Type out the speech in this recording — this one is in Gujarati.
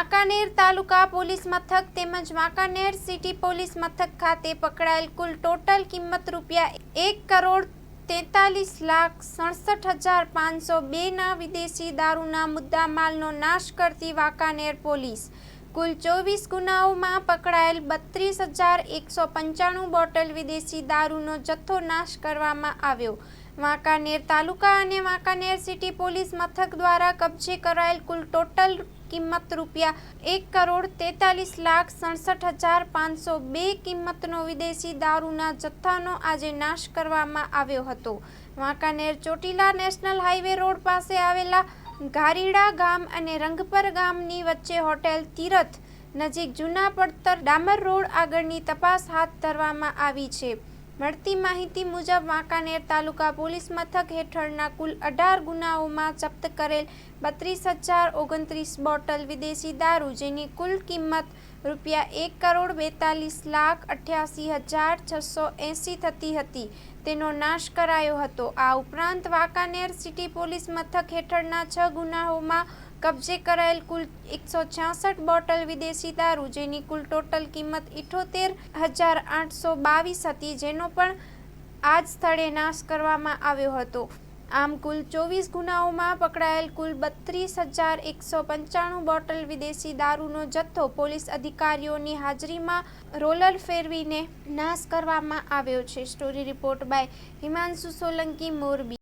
વાંકાનેર તાલુકા પોલીસ મથક તેમજ વાંકાનેર સિટી પોલીસ મથક ખાતે પકડાયેલ કુલ ટોટલ કિંમત રૂપિયા એક કરોડ તેતાલીસ લાખ સડસઠ હજાર પાંચસો બેના વિદેશી દારૂના મુદ્દામાલનો નાશ કરતી વાંકાનેર પોલીસ. કુલ ચોવીસ ગુનાઓમાં પકડાયેલ બત્રીસ હજાર એકસો પંચાણું બોટલ વિદેશી દારૂનો જથ્થો નાશ કરવામાં આવ્યો. વાંકાનેર તાલુકા અને વાંકાનેર સિટી પોલીસ મથક દ્વારા કબજે કરાયેલ કુલ ટોટલ કિંમત રૂપિયા એક કરોડ તેતાલીસ લાખ સડસઠ હજાર પાંચસો બે કિંમતનો વિદેશી દારૂના જથ્થાનો આજે નાશ કરવામાં આવ્યો હતો. Wankaner Chotila national highway road પાસે આવેલા ઘારીડા ગામ અને રંગપર ગામની વચ્ચે હોટેલ તીરથ નજીક જૂના પડતર ડામર રોડ આગળની તપાસ હાથ ધરવામાં આવી છે. મળતી માહિતી મુજબ વાંકાનેર તાલુકા પોલીસ મથક હેઠળના કુલ અઢાર ગુનાઓમાં જપ્ત કરેલ બત્રીસ હજાર ઓગણત્રીસ બોટલ વિદેશી દારૂ, જેની કુલ કિંમત રૂપિયા એક કરોડ બેતાલીસ લાખ અઠ્યાસી હજાર છસો એંસી થતી હતી. તેનો નાશ કરાયો હતો. આ ઉપરાંત વાંકાનેર સિટી પોલીસ મથક હેઠળના છ ગુનાઓમાં કબજે કરાયેલ કુલ એકસો છાસઠ બોટલ વિદેશી દારૂ, જેની કુલ ટોટલ કિંમત ઇઠોતેર હજાર આઠસો બાવીસ હતી, જેનો પણ આ જ સ્થળે નાશ કરવામાં આવ્યો હતો. આમ કુલ ચોવીસ ગુનાઓમાં પકડાયેલ કુલ બત્રીસ હજાર એકસો પંચાણું બોટલ વિદેશી દારૂનો જથ્થો પોલીસ અધિકારીઓની હાજરીમાં રોલર ફેરવીને નાશ કરવામાં આવ્યો છે. Story report by Himanshu Solanki, Morbi.